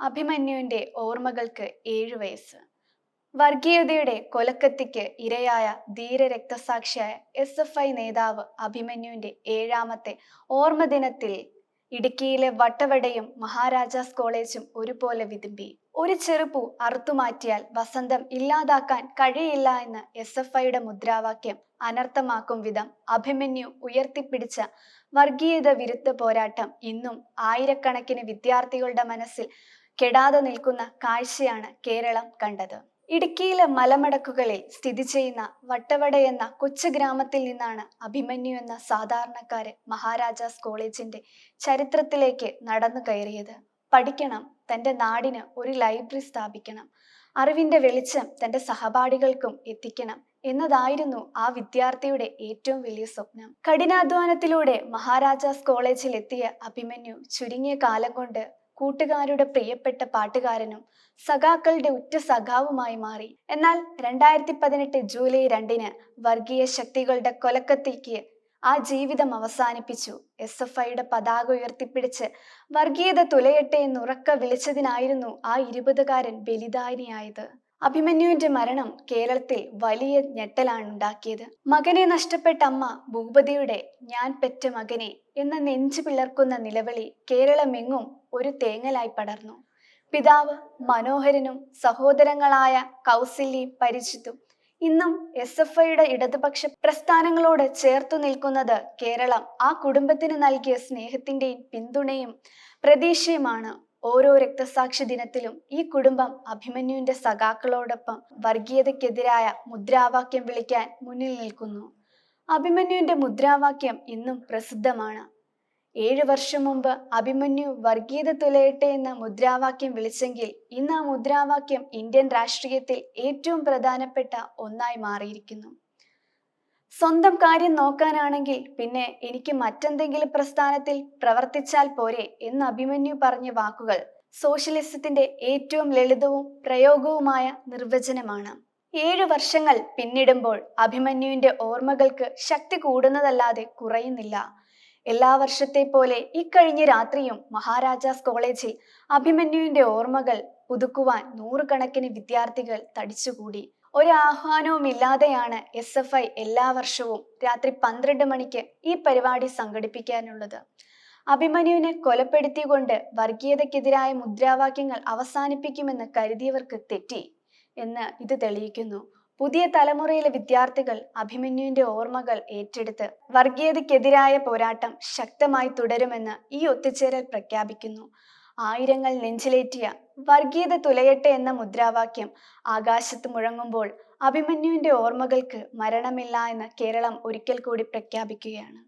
അഭിമന്യുവിന്റെ ഓർമ്മകൾക്ക് ഏഴു വയസ്സ്. വർഗീയതയുടെ കൊലക്കത്തിക്ക് ഇരയായ ധീര രക്തസാക്ഷിയായ എസ് എഫ് ഐ നേതാവ് അഭിമന്യുവിന്റെ ഏഴാമത്തെ ഓർമ്മ ദിനത്തിൽ ഇടുക്കിയിലെ വട്ടവടയും മഹാരാജാസ് കോളേജും ഒരുപോലെ വിതുമ്പി. ഒരു ചെറുപ്പു അറുത്തുമാറ്റിയാൽ വസന്തം ഇല്ലാതാക്കാൻ കഴിയില്ല എന്ന് എസ് എഫ് ഐയുടെ മുദ്രാവാക്യം അനർത്ഥമാക്കും വിധം അഭിമന്യു ഉയർത്തിപ്പിടിച്ച വർഗീയത വിരുദ്ധ പോരാട്ടം ഇന്നും ആയിരക്കണക്കിന് വിദ്യാർത്ഥികളുടെ മനസ്സിൽ കെടാതെ നിൽക്കുന്ന കാഴ്ചയാണ് കേരളം കണ്ടത്. ഇടുക്കിയിലെ മലമടക്കുകളിൽ സ്ഥിതി ചെയ്യുന്ന വട്ടവട എന്ന കൊച്ചു ഗ്രാമത്തിൽ നിന്നാണ് അഭിമന്യു എന്ന സാധാരണക്കാരൻ മഹാരാജാസ് കോളേജിന്റെ ചരിത്രത്തിലേക്ക് നടന്നു കയറിയത്. പഠിക്കണം തന്റെ നാടിന് ഒരു ലൈബ്രറി സ്ഥാപിക്കണം അറിവിന്റെ വെളിച്ചം തന്റെ സഹപാഠികൾക്കും എത്തിക്കണം എന്നതായിരുന്നു ആ വിദ്യാർത്ഥിയുടെ ഏറ്റവും വലിയ സ്വപ്നം. കഠിനാധ്വാനത്തിലൂടെ മഹാരാജാസ് കോളേജിൽ എത്തിയ അഭിമന്യു ചുരുങ്ങിയ കാലം കൊണ്ട് കൂട്ടുകാരുടെ പ്രിയപ്പെട്ട പാട്ടുകാരനും സഖാക്കളുടെ ഉറ്റ സഖാവുമായി മാറി. എന്നാൽ രണ്ടായിരത്തി പതിനെട്ട് ജൂലൈ രണ്ടിന് വർഗീയ ശക്തികളുടെ കൊലക്കത്തിക്ക് ആ ജീവിതം അവസാനിപ്പിച്ചു. എസ് എഫ് ഐയുടെ പതാക ഉയർത്തിപ്പിടിച്ച് വർഗീയത തുലയട്ടെ എന്ന് ഉറക്ക വിളിച്ചതിനായിരുന്നു ആ ഇരുപതുകാരൻ ബലിദാനിയായത്. അഭിമന്യുവിന്റെ മരണം കേരളത്തിൽ വലിയ ഞെട്ടലാണ് ഉണ്ടാക്കിയത് മകനെ നഷ്ടപ്പെട്ട അമ്മ ഭൂപതിയുടെ ഞാൻ പെറ്റ മകനെ എന്ന നെഞ്ചു പിളർക്കുന്ന നിലവിളി കേരളമെങ്ങും ഒരു തേങ്ങലായി പടർന്നു. പിതാവ് മനോഹരനും സഹോദരങ്ങളായ കൗസല്യയും പരിചിതും ഇന്നും എസ് എഫ് ഐയുടെ ഇടതുപക്ഷ പ്രസ്ഥാനങ്ങളോട് ചേർത്തു നിൽക്കുന്നത് കേരളം ആ കുടുംബത്തിന് നൽകിയ സ്നേഹത്തിന്റെയും പിന്തുണയും പ്രതീക്ഷയുമാണ്. ഓരോ രക്തസാക്ഷി ദിനത്തിലും ഈ കുടുംബം അഭിമന്യുവിന്റെ സഖാക്കളോടൊപ്പം വർഗീയതയ്ക്കെതിരായ മുദ്രാവാക്യം വിളിക്കാൻ മുന്നിൽ നിൽക്കുന്നു. അഭിമന്യുവിന്റെ മുദ്രാവാക്യം ഇന്നും പ്രസിദ്ധമാണ്. ഏഴു വർഷം മുമ്പ് അഭിമന്യു വർഗീയത തുലയട്ടെ എന്ന മുദ്രാവാക്യം വിളിച്ചെങ്കിൽ ഇന്ന് ആ മുദ്രാവാക്യം ഇന്ത്യൻ രാഷ്ട്രീയത്തിൽ ഏറ്റവും പ്രധാനപ്പെട്ട ഒന്നായി മാറിയിരിക്കുന്നു. സ്വന്തം കാര്യം നോക്കാനാണെങ്കിൽ പിന്നെ എനിക്ക് മറ്റെന്തെങ്കിലും പ്രസ്ഥാനത്തിൽ പ്രവർത്തിച്ചാൽ പോരെ എന്ന് അഭിമന്യു പറഞ്ഞ വാക്കുകൾ സോഷ്യലിസത്തിന്റെ ഏറ്റവും ലളിതവും പ്രയോഗവുമായ നിർവചനമാണ്. ഏഴ് വർഷങ്ങൾ പിന്നിടുമ്പോൾ അഭിമന്യുവിന്റെ ഓർമ്മകൾക്ക് ശക്തി കൂടുന്നതല്ലാതെ കുറയുന്നില്ല. എല്ലാ വർഷത്തെ പോലെ ഇക്കഴിഞ്ഞ രാത്രിയും മഹാരാജാസ് കോളേജിൽ അഭിമന്യുവിന്റെ ഓർമ്മകൾ പുതുക്കുവാൻ നൂറുകണക്കിന് വിദ്യാർത്ഥികൾ തടിച്ചുകൂടി. ഒരു ആഹ്വാനവും ഇല്ലാതെയാണ് എസ് എഫ് ഐ എല്ലാ വർഷവും രാത്രി പന്ത്രണ്ട് മണിക്ക് ഈ പരിപാടി സംഘടിപ്പിക്കാനുള്ളത്. അഭിമന്യുവിനെ കൊലപ്പെടുത്തിക്കൊണ്ട് വർഗീയതക്കെതിരായ മുദ്രാവാക്യങ്ങൾ അവസാനിപ്പിക്കുമെന്ന് കരുതിയവർക്ക് തെറ്റി എന്ന് ഇത് തെളിയിക്കുന്നു. പുതിയ തലമുറയിലെ വിദ്യാർത്ഥികൾ അഭിമന്യുവിന്റെ ഓർമ്മകൾ ഏറ്റെടുത്ത് വർഗീയതക്കെതിരായ പോരാട്ടം ശക്തമായി തുടരുമെന്ന് ഈ ഒത്തുചേരൽ പ്രഖ്യാപിക്കുന്നു. ആയിരങ്ങൾ നെഞ്ചിലേറ്റിയ വർഗീയത തുലയട്ടെ എന്ന മുദ്രാവാക്യം ആകാശത്ത് മുഴങ്ങുമ്പോൾ അഭിമന്യുവിന്റെ ഓർമ്മകൾക്ക് മരണമില്ല എന്ന് കേരളം ഒരിക്കൽ കൂടി പ്രഖ്യാപിക്കുകയാണ്.